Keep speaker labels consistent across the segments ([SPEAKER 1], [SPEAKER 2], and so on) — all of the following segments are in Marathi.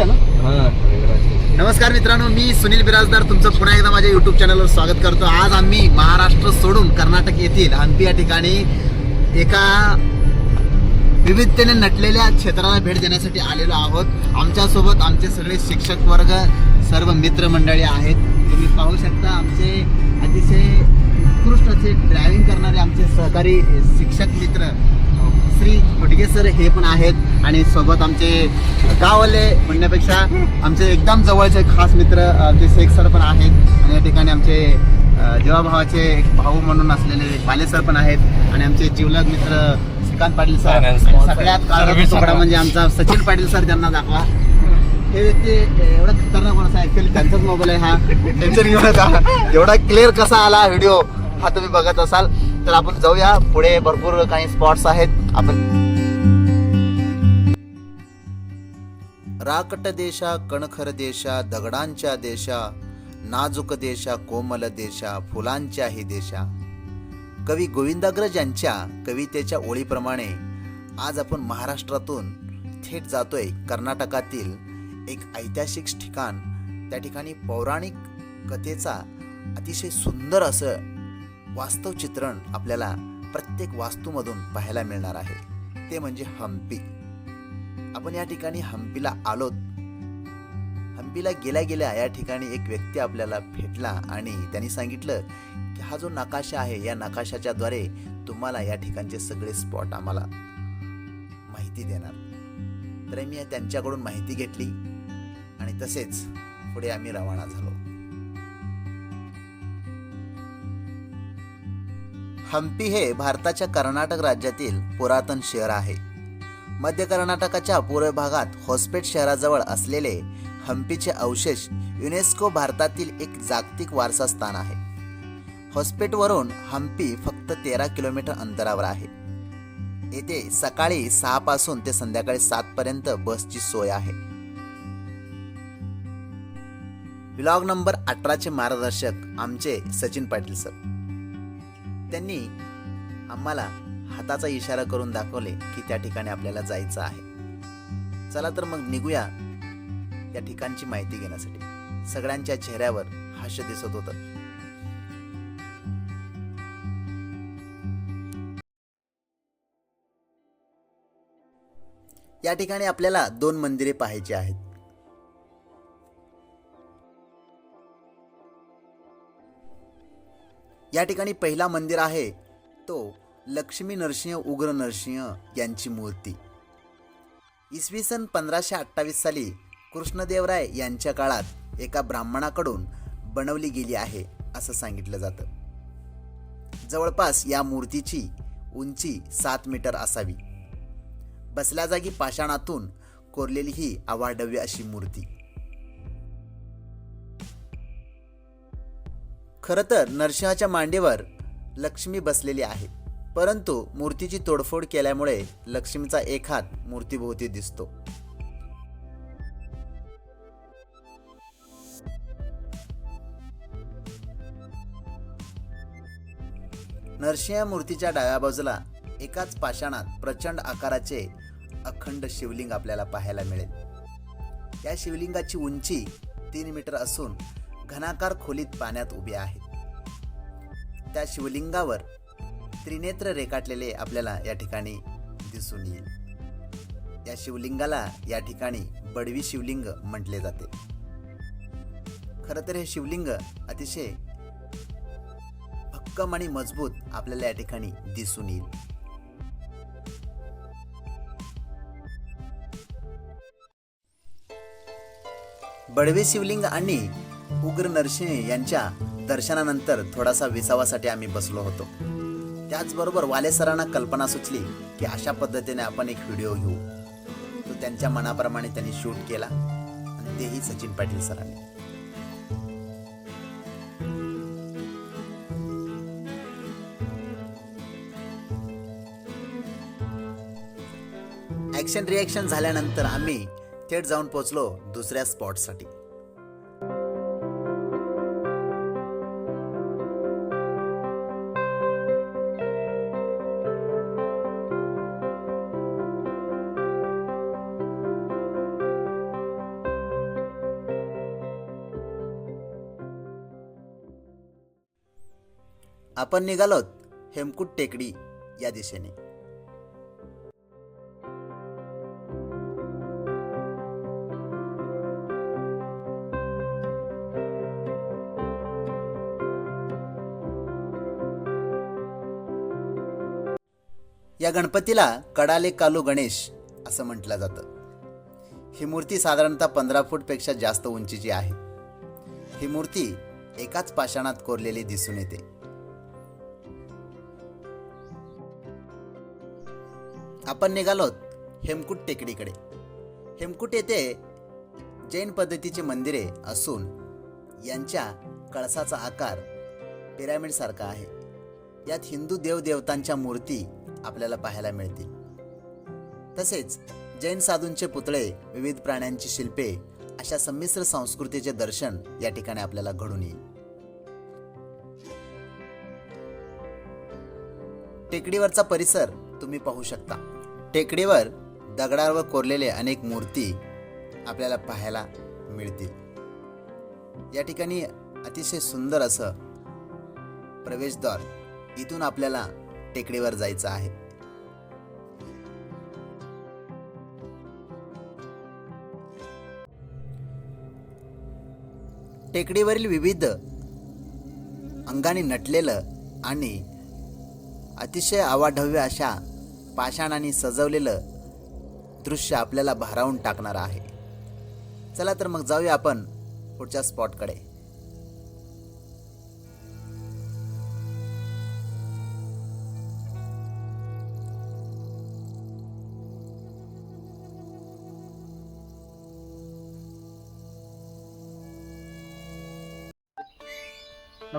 [SPEAKER 1] आहे ना? नमस्कार मित्रांनो मी सुनील बिराजदार तुमचं पुन्हा एकदा माझ्या युट्यूब चॅनलवर स्वागत करतो. आज आम्ही महाराष्ट्र सोडून कर्नाटक येथील हंपी या ठिकाणी एका विविधतेने नटलेल्या क्षेत्राला भेट देण्यासाठी आलेलो आहोत. आमच्यासोबत आमचे सगळे शिक्षक वर्ग सर्व मित्रमंडळी आहेत. तुम्ही पाहू शकता आमचे अतिशय उत्कृष्ट असे ड्रायव्हिंग करणारे आमचे सहकारी शिक्षक मित्र श्री फटके सर हे पण आहेत आणि सोबत आमचे गाववाले म्हणण्यापेक्षा आमचे एकदम जवळचे खास मित्र आमचे शेख सर पण आहेत आणि या ठिकाणी आमचे जीवाभावाचे एक भाऊ म्हणून असलेले बाले सर पण आहेत आणि आमचे जीवलग मित्र श्रीकांत पाटील सर. सगळ्यात काळाचा तुकडा म्हणजे आमचा सचिन पाटील सर त्यांना दाखवा. हे व्यक्ती एवढा खतरनाक माणूस आहे. ऍक्च्युली त्यांचाच मोबाईल आहे हा. टेन्शन घेऊ नका एवढा क्लिअर कसा आला व्हिडिओ हा तुम्ही बघत असाल. तर आपण जाऊया. पुढे भरपूर काही स्पॉट्स आहेत. आपण राकट देशा कणखर देशा दगडांच्या देशा नाजूक देशा कोमल देशा फुलांच्याही देशा. कवी गोविंदाग्रज यांच्या कवितेच्या ओळीप्रमाणे आज आपण महाराष्ट्रातून थेट जातोय कर्नाटकातील एक ऐतिहासिक ठिकाण. त्या ठिकाणी पौराणिक कथेचा अतिशय सुंदर असं वास्तव चित्रण आपल्याला प्रत्येक वास्तूमधून पाहायला मिळणार आहे. ते म्हणजे हम्पी आपण या ठिकाणी हम्पीला आलोत. हम्पीला गेल्या गेल्या या ठिकाणी एक व्यक्ती आपल्याला भेटला आणि त्यांनी सांगितलं की हा जो नकाशा आहे या नकाशाच्या द्वारे तुम्हाला या ठिकाणचे सगळे स्पॉट आम्हाला माहिती देणार. तर मी त्यांच्याकडून माहिती घेतली आणि तसेच पुढे आम्ही रवाना झालो. हम्पी हे भारताच्या कर्नाटक राज्यातील पुरातन शहर आहे. मध्य कर्नाटकाच्या पूर्व भागात हॉस्पेट शहराजवळ असलेले हम्पीचे अवशेष युनेस्को भारतातील एक जागतिक वारसा स्थान आहे. हॉस्पेटवरून हम्पी फक्त तेरा किलोमीटर अंतरावर आहे. येथे सकाळी सहा पासून ते संध्याकाळी सात पर्यंत बसची सोय आहे. ब्लॉग नंबर अठराचे मार्गदर्शक आमचे सचिन पाटील सर. त्यांनी आम्हाला हाताचा इशारा करून दाखवले की त्या ठिकाणी आपल्याला जायचं आहे. चला तर मग निघूया या ठिकाणची माहिती घेण्यासाठी. सगळ्यांच्या चेहऱ्यावर हास्य दिसत होतं. या ठिकाणी आपल्याला दोन मंदिरे पाहायची आहेत. या ठिकाणी पहिला मंदिर आहे तो लक्ष्मी नरसिंह उग्र नरसिंह यांची मूर्ती. इसवी सन पंधराशे अठ्ठावीस साली कृष्णदेवराय यांच्या काळात एका ब्राह्मणाकडून बनवली गेली आहे असं सांगितलं जातं. जवळपास या मूर्तीची उंची सात मीटर असावी. बसल्या जागी पाषाणातून कोरलेली ही अवाढव्य अशी मूर्ती. खरं तर नरसिंहाच्या मांडीवर लक्ष्मी बसलेली आहे. परंतु मूर्तीची तोडफोड केल्यामुळे लक्ष्मीचा एक हात मूर्तीभोवती दिसतो. नरसिंह मूर्तीच्या डाव्या बाजूला एकाच पाषाणात प्रचंड आकाराचे अखंड शिवलिंग आपल्याला पाहायला मिळेल. या शिवलिंगाची उंची तीन मीटर असून घनाकार खोलीत पाण्यात उभे आहे त्या शिवलिंगावर त्रिनेत्र रेखाटलेले आपल्याला या ठिकाणी दिसून येईल. या शिवलिंगाला या ठिकाणी बडवी शिवलिंग म्हटले जाते. खरं तर हे शिवलिंग अतिशय भक्कम आणि मजबूत आपल्याला या ठिकाणी दिसून येईल. बडवे शिवलिंग आणि उग्र नरसिंह यांच्या दर्शनानंतर थोडासा विसावासाठी आम्ही बसलो होतो. त्याचबरोबर वाले सरांना कल्पना सुचली की अशा पद्धतीने आपण एक व्हिडिओ घेऊ. तो त्यांच्या मनाप्रमाणे त्यांनी शूट केला. आणि तेही सचिन पाटील सरांनी. ऍक्शन रिॲक्शन झाल्यानंतर आम्ही थेट जाऊन पोहोचलो दुसऱ्या स्पॉटसाठी आपण निघालोत हेमकुट टेकडी या दिशेने. या गणपतीला कडाले कालू गणेश असं म्हटलं जातं. ही मूर्ती साधारणतः पंधरा फूटपेक्षा जास्त उंचीची आहे. ही मूर्ती एकाच पाषाणात कोरलेली दिसून येते. आपण निघालोत हेमकुट टेकडीकडे. हेमकुट येथे जैन पद्धतीची मंदिरे असून यांच्या कळसाचा आकार पिरामिडसारखा आहे. यात हिंदू देवदेवतांच्या मूर्ती आपल्याला पाहायला मिळतील. तसेच जैन साधूंचे पुतळे विविध प्राण्यांची शिल्पे अशा संमिश्र संस्कृतीचे दर्शन या ठिकाणी आपल्याला घडून येईल. टेकडीवरचा परिसर तुम्ही पाहू शकता. टेकडीवर दगडावर कोरलेले अनेक मूर्ती आपल्याला पाहायला मिळतील. या ठिकाणी अतिशय सुंदर असं प्रवेशद्वार इथून आपल्याला टेकडीवर जायचं आहे. टेकडीवरील विविध अंगाने नटलेलं आणि अतिशय अवाढव्य अशा पाषाणाने सजवलेलं दृश्य आपल्याला भारावून टाकणार आहे. चला तर मग जाऊया आपण पुढच्या स्पॉटकडे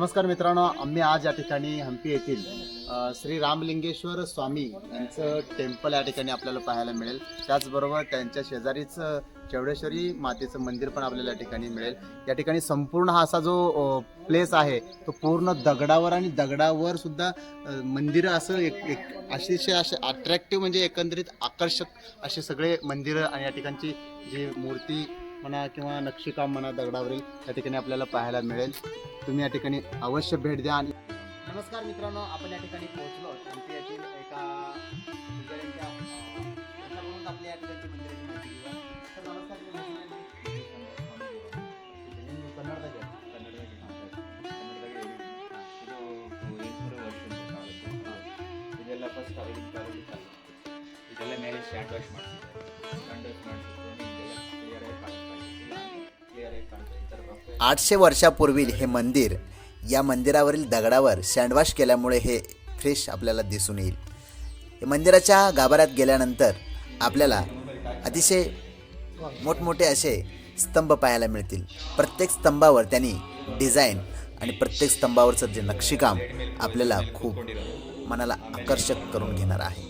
[SPEAKER 2] नमस्कार मित्रांनो आम्ही आज या ठिकाणी हम्पी येथील श्री रामलिंगेश्वर स्वामी यांचं टेम्पल या ठिकाणी आपल्याला पाहायला मिळेल. त्याचबरोबर त्यांच्या शेजारीच चौडेश्वरी मातेचं मंदिर पण आपल्याला या ठिकाणी मिळेल. या ठिकाणी संपूर्ण हा असा जो प्लेस आहे तो पूर्ण दगडावर आणि दगडावर सुद्धा मंदिरं असं एक एक अतिशय असे अट्रॅक्टिव्ह म्हणजे एकंदरीत आकर्षक असे सगळे मंदिरं आणि या ठिकाणची जी मूर्ती म्हणा किंवा नक्षीकाम म्हणा दगडावरील या ठिकाणी आपल्याला पाहायला मिळेल तुम्ही या ठिकाणी अवश्य भेट द्या आणि नमस्कार मित्रांनो आपण या ठिकाणी पोहोचलो हम्पी येथील एका पुजाऱ्यांच्या, अं, त्यांच्याकडून आपल्या या ठिकाणची मंदिराची माहिती घेऊया. सर, नमस्कार, तुम्ही ನೀವು ಕನ್ನಡದಾಗೆ?
[SPEAKER 3] ಕನ್ನಡದಾಗೆ ಕನ್ನಡದಾಗೆ ಹೇಳಿದ್ವಿ. ಇದು ಎಂಟುನೂರು ವರ್ಷದ ಕಾಲದ್ದು ಇದೆಲ್ಲ ಫಸ್ಟ್ ಅವಾಗಿನ ಕಾಲದಲ್ಲಿ ಕಾಲ ಇದೆಲ್ಲ ಮೇಲೆ ಸ್ಟ್ಯಾಂಡ್ ವಾಶ್ ಮಾಡಿಸಿದ್ದಾರೆ ಸ್ಟ್ಯಾಂಡ್ ವಾಶ್ ಮಾಡಿಸಿದ್ರೆ
[SPEAKER 1] आठशे वर्षापूर्वी हे मंदिर या मंदिरावरील दगडावर सँडवॉश केल्यामुळे हे फ्रेश आपल्याला दिसून येईल. मंदिराच्या गाभाऱ्यात गेल्यानंतर आपल्याला अतिशय मोठमोठे असे स्तंभ पाहायला मिळतील. प्रत्येक स्तंभावर त्यांनी डिझाईन आणि प्रत्येक स्तंभावरचं जे नक्षीकाम आपल्याला खूप मनाला आकर्षक करून घेणार आहे.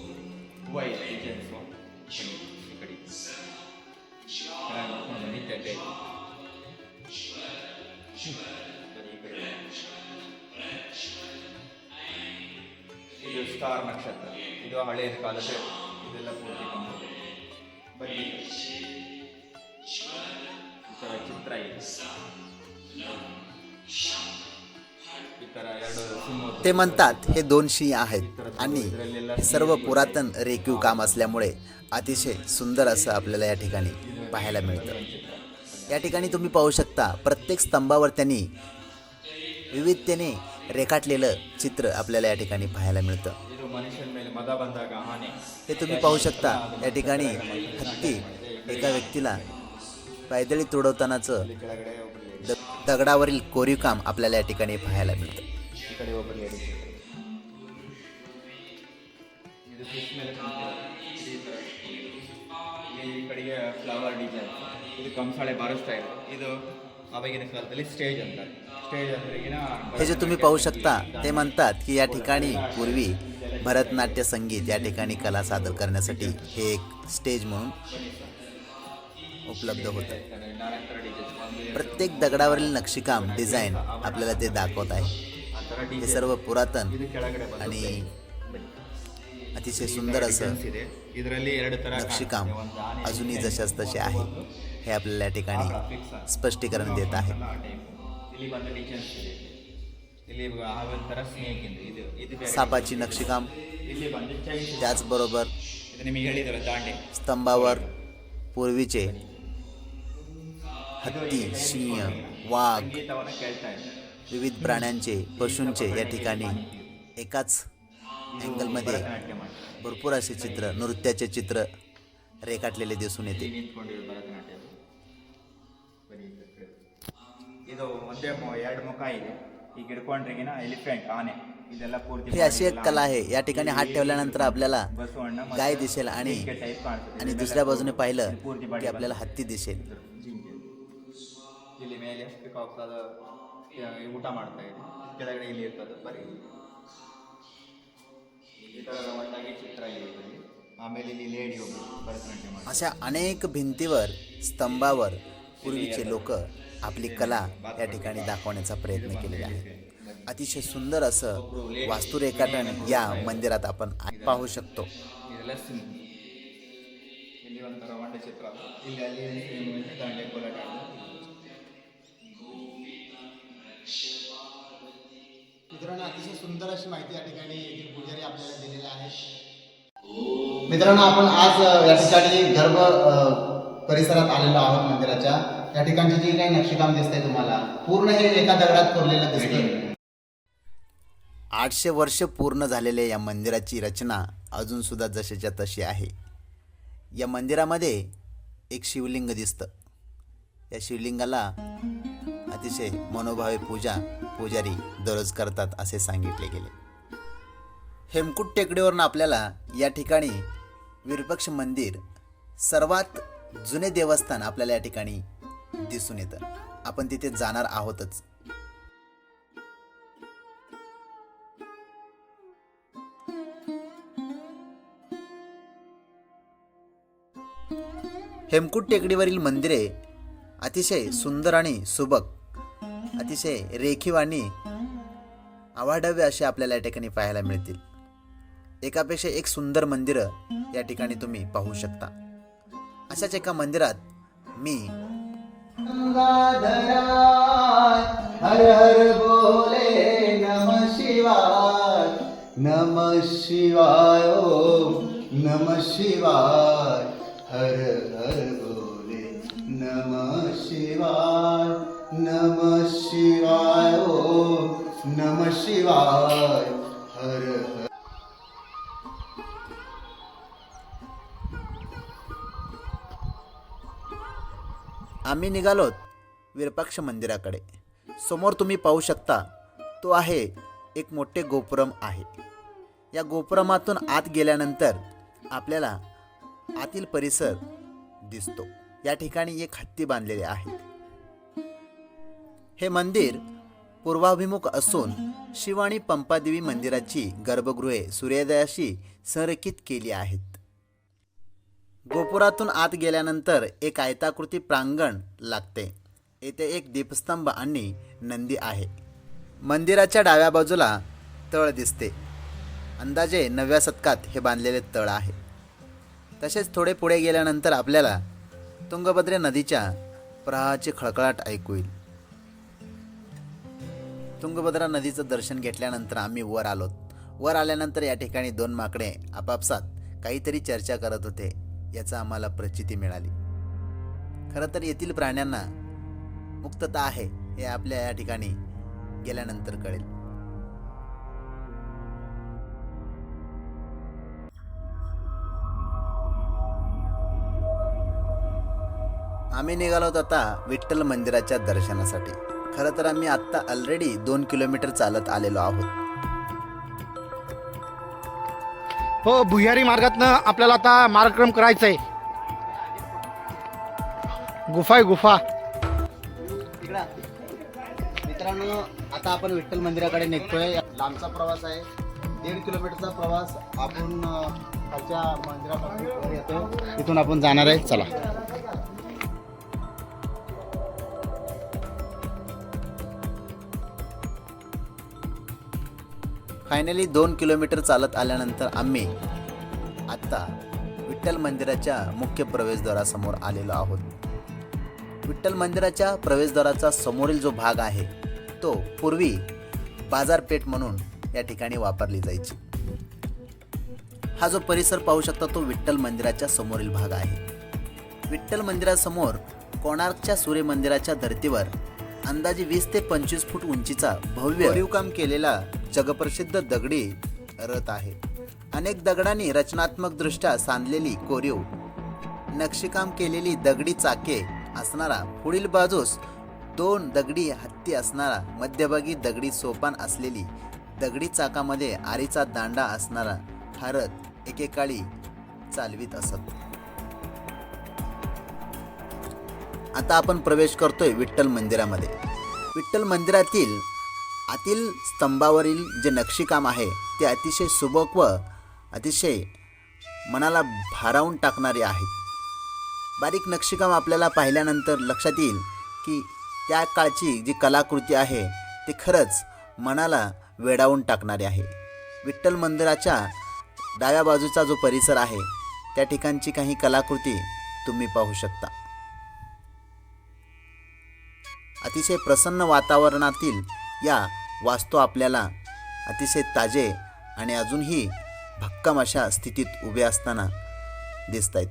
[SPEAKER 3] ಇದು ಸ್ಟಾರ್ ನಕ್ಷತ್ರ ಇದು ಹಳೆಯ ಕಾಲದ ಇದೆಲ್ಲ ಪೂರ್ತಿ ಕಂಪ್ಲೀಟ್ ಬನ್ನಿ ಈ ಥರ ಚಿತ್ರ ಇದೆ ಈ ಥರ ಎರಡು ಸಿಂಹ
[SPEAKER 1] ते म्हणतात हे दोन सिंह आहेत आणि हे सर्व पुरातन रेखीव काम असल्यामुळे अतिशय सुंदर असं आपल्याला या ठिकाणी पाहायला मिळतं या ठिकाणी तुम्ही पाहू शकता प्रत्येक स्तंभावर त्यांनी विविधतेने रेखाटलेलं चित्र आपल्याला या ठिकाणी पाहायला मिळतं. हे तुम्ही पाहू शकता या ठिकाणी हत्ती एका व्यक्तीला पायदळी तुडवतानाचं दगडावरील कोरीव काम आपल्याला या ठिकाणी पाहायला मिळतं.
[SPEAKER 3] ಈ ಕಡೆ ಒಬ್ಬರು ಲೇಡಿ ಇದು ಫಿಶ್ ಮೇಲೆ ಕಾಣ್ತಿರೋದು. ಇದು ಈ ಥರ. ಇಲ್ಲಿ ಈ ಕಡೆಗೆ ಫ್ಲವರ್ ಡಿಸೈನ್ ಇದು ಕಂಸಾಳೆ ಬಾರೋ ಸ್ಟೈಲ್ ಇದು ಆವಾಗಿನ ಕಾಲದಲ್ಲಿ ಸ್ಟೇಜ್ ಅಂತಾರೆ ಸ್ಟೇಜ್ ಅಂದ್ರೆ ಈಗಿನ
[SPEAKER 1] हे जे तुम्ही पाहू शकता ते म्हणतात की या ठिकाणी पूर्वी भरतनाट्य संगीत या ठिकाणी कला सादर करण्यासाठी हे एक स्टेज म्हणून उपलब्ध होतं
[SPEAKER 3] ನಾನಂತರ ಡಿಸೈನ್ ಒಂದು
[SPEAKER 1] प्रत्येक दगडावरील नक्षीकाम डिझाईन आपल्याला ते दाखवत आहे
[SPEAKER 3] ಆ ಥರ
[SPEAKER 1] हे
[SPEAKER 3] ಡಿಸೈನ್
[SPEAKER 1] सर्व पुरातन
[SPEAKER 3] ಇದು ಕೆಳಗಡೆ ಬಂದು
[SPEAKER 1] आणि अतिशय सुंदर असं
[SPEAKER 3] ಡಿಸೈನ್ಸ್ ಇದೆ ಇದರಲ್ಲಿ ಎರಡು ತರ
[SPEAKER 1] नक्षीकाम
[SPEAKER 3] ಕಾಣುತ್ತೆ. ಒಂದು ಆನೆ
[SPEAKER 1] अजूनही जशाच तसे आहे हे आपल्याला या ठिकाणी स्पष्टीकरण देत आहे
[SPEAKER 3] ಆ type. ಇಲ್ಲಿ ಬಂದು ಡಿಸೈನ್ಸ್ ಇದೆ ಇಲ್ಲಿ ಹಾವಿನ ಥರ ಸ್ನೇಕ್ ಇದೆ ಇದು ಇದು ಬೇರೆ.
[SPEAKER 1] सापाची नक्षीकाम
[SPEAKER 3] ಇಲ್ಲಿ ಬಂದು ಚೈನ್
[SPEAKER 1] त्याचबरोबर
[SPEAKER 3] ಇದು ನಿಮಗೆ ಹೇಳಿದಲ್ಲ ದಾಂಡೆ
[SPEAKER 1] स्तंभावर पूर्वीचे हत्ती सिंह वाघ
[SPEAKER 3] ಸಂಗೀತವನ್ನು ಕೇಳ್ತಾ ಇದ್ದಾರೆ
[SPEAKER 1] विविध प्राण्यांचे पशूंचे या ठिकाणी एकाच अँगलमध्ये
[SPEAKER 3] ಭರತನಾಟ್ಯ ಮಾಡ್ತಾರೆ
[SPEAKER 1] भरपूर असे चित्र नृत्याचे चित्र रेखाटलेले दिसून येते
[SPEAKER 3] ಇದು ಒಂದೇ ಮೊ- ಎರಡು ಮುಖ ಇದೆ ಈಗ ಹಿಡ್ಕೊಂಡ್ರಿಗಿನ ಎಲಿಫೆಂಟ್ ಆನೆ ಇದೆಲ್ಲ ಪೂರ್ತಿ
[SPEAKER 1] ही अशी एक कला आहे या ठिकाणी हात ठेवल्यानंतर आपल्याला
[SPEAKER 3] ಬಸವಣ್ಣ ಮತ್ತೆ
[SPEAKER 1] गाय दिसेल आणि
[SPEAKER 3] ಜಿಂಕೆ type ಕಾಣ್ತದೆ.
[SPEAKER 1] आणि
[SPEAKER 3] ಇದೆಲ್ಲ
[SPEAKER 1] दुसऱ्या बाजूने पाहिलं
[SPEAKER 3] ಪೂರ್ತಿ
[SPEAKER 1] की
[SPEAKER 3] body
[SPEAKER 1] आपल्याला हत्ती दिसेल
[SPEAKER 3] ಜಿಂಕೆ ಇಲ್ಲಿ ಮೇಲೆ ಪಿಕಾಕ್ಸ್ ಅದು ಆ, ಊಟ ಮಾಡ್ತಾ ಇದೆ ಕೆಳಗಡೆ ಇಲ್ಲಿ ಇರ್ತದೆ ಬರೀ ಈ ಥರದ ಒಟ್ಟಾಗಿ ಚಿತ್ರ ಇದೆ ಇದರಲ್ಲಿ. ಆಮೇಲೆ ಇಲ್ಲಿ ಲೇಡಿ ಒಬ್ಬರು ಭರತನಾಟ್ಯ ಮಾಡ್ತಾರೆ
[SPEAKER 1] अशा अनेक भिंतीवर स्तंभावर पूर्वीचे लोक आपली कला या ठिकाणी दाखवण्याचा प्रयत्न केलेला आहे. अतिशय सुंदर असं वास्तुरेखाटन या मंदिरात आपण पाहू शकतो.
[SPEAKER 2] मित्रांनो अतिशय सुंदर अशी माहिती या ठिकाणी पुजारी आपल्याला दिलेला आहे. मित्रांनो आपण आज या ठिकाणी गर्भ परिसरात आलेलो आहोत मंदिराच्या. या ठिकाणचे जे काही नक्षीकाम दिसतंय तुम्हाला पूर्ण हे एका दगडात कोरलेलं दिसतंय.
[SPEAKER 1] आठशे वर्ष पूर्ण झालेल्या या मंदिराची रचना अजूनसुद्धा जशाच्या तशी आहे. या मंदिरामध्ये एक शिवलिंग दिसतं. या शिवलिंगाला अतिशय मनोभावे पूजा पुजारी दररोज करतात असे सांगितले गेले. हेमकूट टेकडीवरून आपल्याला या ठिकाणी विरपक्ष मंदिर सर्वात जुने देवस्थान आपल्याला या ठिकाणी दिसून येतं. आपण तिथे जाणार आहोतच. हेमकूट टेकडीवरील मंदिरे अतिशय सुंदर आणि सुबक अतिशय रेखीव आणि आवाढव्य असे आपल्याला या ठिकाणी पाहायला मिळतील. एकापेक्षा एक सुंदर मंदिरं या ठिकाणी तुम्ही पाहू शकता. अशाच एका मंदिरात मी
[SPEAKER 2] ગંગાધરાય હર હર બોલે નમ શિવાય નમ શિવાય નમ શિવાય હર હર બોલે નમ શિવાય નમ શિવાય નમ શિવાય હર હર
[SPEAKER 1] आम्ही निघालोत विरपाक्ष मंदिराकडे. समोर तुम्ही पाहू शकता तो आहे एक मोठे गोपुरम आहे. या गोपुरमातून आत गेल्यानंतर आपल्याला आतील परिसर दिसतो. या ठिकाणी एक हत्ती बांधलेले आहे हे मंदिर पूर्वाभिमुख असून शिव आणि पंपादेवी मंदिराची गर्भगृहे सूर्योदयाशी संरेखित केली आहेत. गोपुरातून आत गेल्यानंतर एक आयताकृती प्रांगण लागते. येथे एक दीपस्तंभ आणि नंदी आहे. मंदिराच्या डाव्या बाजूला तळ दिसते. अंदाजे नवव्या शतकात हे बांधलेले तळ आहे. तसेच थोडे पुढे गेल्यानंतर आपल्याला तुंगभद्रे नदीच्या प्रवाहाची खळखळाट ऐकू येईल. तुंगभद्रा नदीचं दर्शन घेतल्यानंतर आम्ही वर आलोत. वर आल्यानंतर या ठिकाणी दोन माकडे आपापसात काहीतरी चर्चा करत होते. याचा आम्हाला प्रचिती मिळाली. खरं तर येथील प्राण्यांना मुक्तता आहे हे आपल्या या ठिकाणी गेल्यानंतर कळेल. आम्ही निघालोत आता विठ्ठल मंदिराच्या दर्शनासाठी. खरं तर आम्ही आत्ता ऑलरेडी दोन किलोमीटर चालत आलेलो आहोत.
[SPEAKER 4] हो भुयारी मार्गातनं आपल्याला आता मार्गक्रम करायचा आहे गुफा आहे गुफा.
[SPEAKER 2] मित्रांनो आता आपण विठ्ठल मंदिराकडे निघतोय. लांबचा प्रवास आहे. दीड किलोमीटरचा प्रवास आपण खालच्या मंदिरापासून येतो. तिथून आपण जाणार आहे. चला.
[SPEAKER 1] फायनली दोन किलोमीटर चालत आल्यानंतर आम्ही आत्ता विठ्ठल मंदिराच्या मुख्य प्रवेशद्वारासमोर आलेलो आहोत. विठ्ठल मंदिराच्या प्रवेशद्वाराचा समोरील जो भाग आहे तो पूर्वी बाजारपेठ म्हणून या ठिकाणी वापरली जायची. हा जो परिसर पाहू शकता तो विठ्ठल मंदिराच्या समोरील भाग आहे. विठ्ठल मंदिरासमोर कोणार्कच्या सूर्य मंदिराच्या धर्तीवर अंदाजे वीस ते पंचवीस फूट उंचीचा भव्य काम केलेला जगप्रसिद्ध दगडी रथ आहे. अनेक दगडांनी रचनात्मक दृष्ट्या सांधलेली कोरीव नक्षीकाम केलेली दगडी चाके असणारा पुढील बाजूस दोन दगडी हत्ती असणारा मध्यभागी दगडी सोपान असलेली दगडी चाकामध्ये आरीचा दांडा असणारा हा रथ एकेकाळी चालवीत असत. आता आपण प्रवेश करतोय विठ्ठल मंदिरामध्ये. विठ्ठल मंदिरातील आतील स्तंभावरील जे नक्षीकाम आहे ते अतिशय सुबक व अतिशय मनाला भारावून टाकणारे आहेत. बारीक नक्षीकाम आपल्याला पाहिल्यानंतर लक्षात येईल की त्या काळची जी कलाकृती आहे ती खरंच मनाला वेडावून टाकणारी आहे. विठ्ठल मंदिराच्या डाव्या बाजूचा जो परिसर आहे त्या ठिकाणची काही कलाकृती तुम्ही पाहू शकता. अतिशय प्रसन्न वातावरणातील या वाचतो आपल्याला अतिशय ताजे आणि अजूनही भक्कम अशा स्थितीत उभे असताना दिसत आहेत